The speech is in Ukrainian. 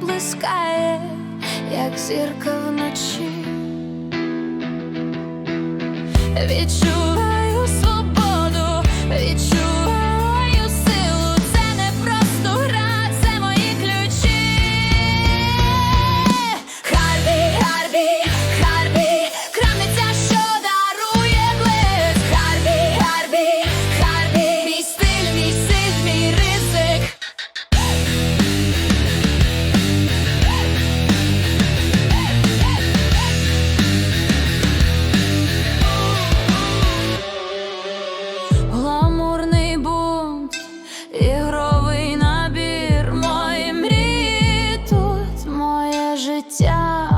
блискає, як зірка вночі. Відчуваю життя.